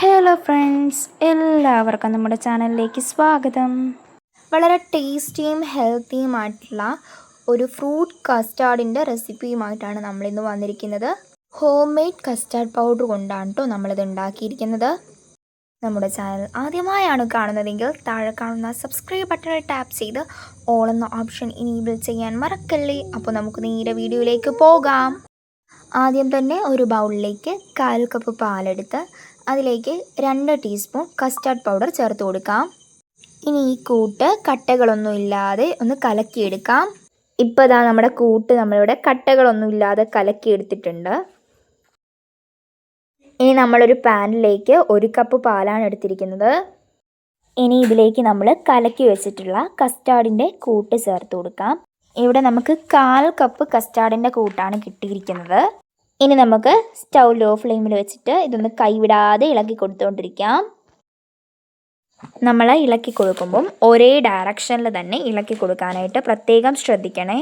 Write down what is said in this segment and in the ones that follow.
Hello friends എല്ലാവർക്കും നമ്മുടെ ചാനലിലേക്ക് സ്വാഗതം. വളരെ ടേസ്റ്റിയും ഹെൽത്തിയുമായിട്ടുള്ള ഒരു ഫ്രൂട്ട് കസ്റ്റാർഡിന്റെ റെസിപ്പിയുമായിട്ടാണ് നമ്മളിന്ന് വന്നിരിക്കുന്നത്. ഹോം മെയ്ഡ് കസ്റ്റാർഡ് പൗഡർ കൊണ്ടാണ് കേട്ടോ നമ്മളിത് ഉണ്ടാക്കിയിരിക്കുന്നത്. നമ്മുടെ ചാനൽ ആദ്യമായാണ് കാണുന്നതെങ്കിൽ താഴെ കാണുന്ന സബ്സ്ക്രൈബ് ബട്ടണിൽ ടാപ്പ് ചെയ്ത് ഓൾ എന്ന ഓപ്ഷൻ ഇനേബിൾ ചെയ്യാൻ മറക്കല്ലേ? അപ്പോൾ നമുക്ക് നേരെ വീഡിയോയിലേക്ക് പോകാം. ആദ്യം തന്നെ ഒരു ബൗളിലേക്ക് കാൽ കപ്പ് പാലെടുത്ത് അതിലേക്ക് രണ്ട് ടീസ്പൂൺ കസ്റ്റാർഡ് പൗഡർ ചേർത്ത് കൊടുക്കാം. ഇനി ഈ കൂട്ട് കട്ടകളൊന്നും ഇല്ലാതെ ഒന്ന് കലക്കിയെടുക്കാം. ഇപ്പോൾ ഇതാ നമ്മുടെ കൂട്ട് നമ്മളിവിടെ കട്ടകളൊന്നും ഇല്ലാതെ കലക്കിയെടുത്തിട്ടുണ്ട്. ഇനി നമ്മളൊരു പാനിലേക്ക് ഒരു കപ്പ് പാലാണ് എടുത്തിരിക്കുന്നത്. ഇനി ഇതിലേക്ക് നമ്മൾ കലക്കി വെച്ചിട്ടുള്ള കസ്റ്റാർഡിന്റെ കൂട്ട് ചേർത്ത് കൊടുക്കാം. ഇവിടെ നമുക്ക് കാൽ കപ്പ് കസ്റ്റാർഡിന്റെ കൂട്ടാണ് കിട്ടിയിരിക്കുന്നത്. ഇനി നമുക്ക് സ്റ്റൗ ലോ ഫ്ലെയിമിൽ വെച്ചിട്ട് ഇതൊന്ന് കൈവിടാതെ ഇളക്കി കൊടുത്തുകൊണ്ടിരിക്കാം നമ്മൾ ഇളക്കി കൊടുക്കുമ്പം ഒരേ ഡയറക്ഷനിൽ തന്നെ ഇളക്കി കൊടുക്കാനായിട്ട് പ്രത്യേകം ശ്രദ്ധിക്കണേ.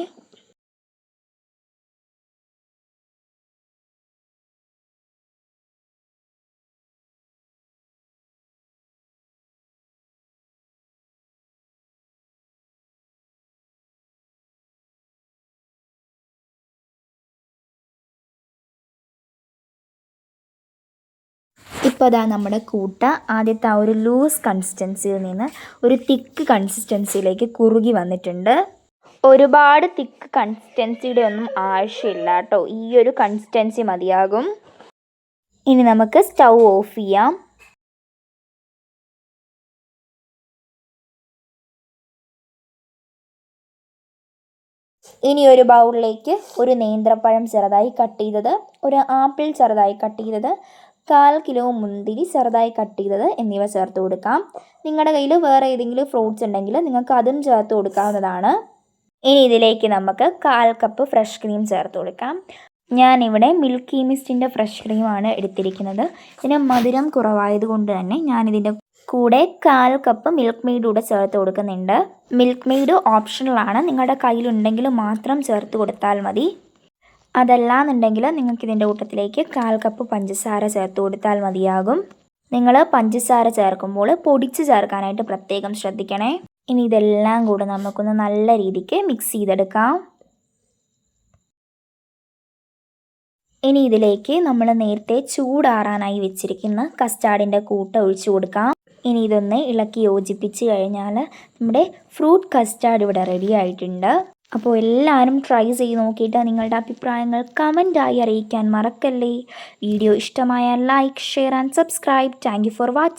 ഇപ്പോൾ അതാ നമ്മുടെ കൂട്ട. ആദ്യത്തെ ആ ഒരു ലൂസ് കൺസിസ്റ്റൻസിയിൽ നിന്ന് ഒരു തിക്ക് കൺസിസ്റ്റൻസിയിലേക്ക് കുറുകി വന്നിട്ടുണ്ട്. ഒരുപാട് തിക്ക് കൺസിസ്റ്റൻസിയുടെ ഒന്നും ആവശ്യമില്ല കേട്ടോ. ഈ ഒരു കൺസിസ്റ്റൻസി മതിയാകും. ഇനി നമുക്ക് സ്റ്റൗ ഓഫ് ചെയ്യാം. ഇനി ഒരു ബൗളിലേക്ക് ഒരു നേന്ത്രപ്പഴം ചെറുതായി കട്ട് ചെയ്തത് ഒരു ആപ്പിൾ ചെറുതായി കട്ട് ചെയ്തത് കാൽ കിലോ മുന്തിരി ചെറുതായി കട്ട് ചെയ്തത് എന്നിവ ചേർത്ത് കൊടുക്കാം. നിങ്ങളുടെ കയ്യിൽ വേറെ ഏതെങ്കിലും ഫ്രൂട്ട്സ് ഉണ്ടെങ്കിൽ നിങ്ങൾക്ക് അതും ചേർത്ത് കൊടുക്കാവുന്നതാണ്. ഇനി ഇതിലേക്ക് നമുക്ക് കാൽ കപ്പ് ഫ്രഷ് ക്രീം ചേർത്ത് കൊടുക്കാം. ഞാനിവിടെ മിൽക്കി മിസ്റ്റിന്റെ ഫ്രഷ് ക്രീമാണ് എടുത്തിരിക്കുന്നത്. ഇതിന് മധുരം കുറവായതുകൊണ്ട് തന്നെ ഞാനിതിന്റെ കൂടെ കാൽ കപ്പ് മിൽക്ക് മെയ്ഡ് കൂടെ ചേർത്ത് കൊടുക്കുന്നുണ്ട്. മിൽക്ക് മെയ്ഡ് ഓപ്ഷണലാണ് നിങ്ങളുടെ കയ്യിലുണ്ടെങ്കിൽ മാത്രം ചേർത്ത് കൊടുത്താൽ മതി. അതല്ലാന്നുണ്ടെങ്കിൽ നിങ്ങൾക്ക് ഇതിന്റെ കൂട്ടത്തിലേക്ക് കാൽ കപ്പ് പഞ്ചസാര ചേർത്ത് കൊടുത്താൽ മതിയാകും. നിങ്ങൾ പഞ്ചസാര ചേർക്കുമ്പോൾ പൊടിച്ച് ചേർക്കാനായിട്ട് പ്രത്യേകം ശ്രദ്ധിക്കണേ. ഇനി ഇതെല്ലാം കൂടെ നമുക്കൊന്ന് നല്ല രീതിക്ക് മിക്സ് ചെയ്തെടുക്കാം. ഇനി ഇതിലേക്ക് നമ്മൾ നേരത്തെ ചൂടാറാനായി വെച്ചിരിക്കുന്ന കസ്റ്റാർഡിന്റെ കൂട്ട ഒഴിച്ചു കൊടുക്കാം. ഇനി ഇതൊന്ന് ഇളക്കി യോജിപ്പിച്ച് കഴിഞ്ഞാൽ നമ്മുടെ ഫ്രൂട്ട് കസ്റ്റാർഡ് ഇവിടെ റെഡി ആയിട്ടുണ്ട്. അപ്പോൾ എല്ലാവരും ട്രൈ ചെയ്ത് നോക്കിയിട്ട് നിങ്ങളുടെ അഭിപ്രായങ്ങൾ കമന്റായി അറിയിക്കാൻ മറക്കല്ലേ. വീഡിയോ ഇഷ്ടമായാൽ like share and subscribe thank for watching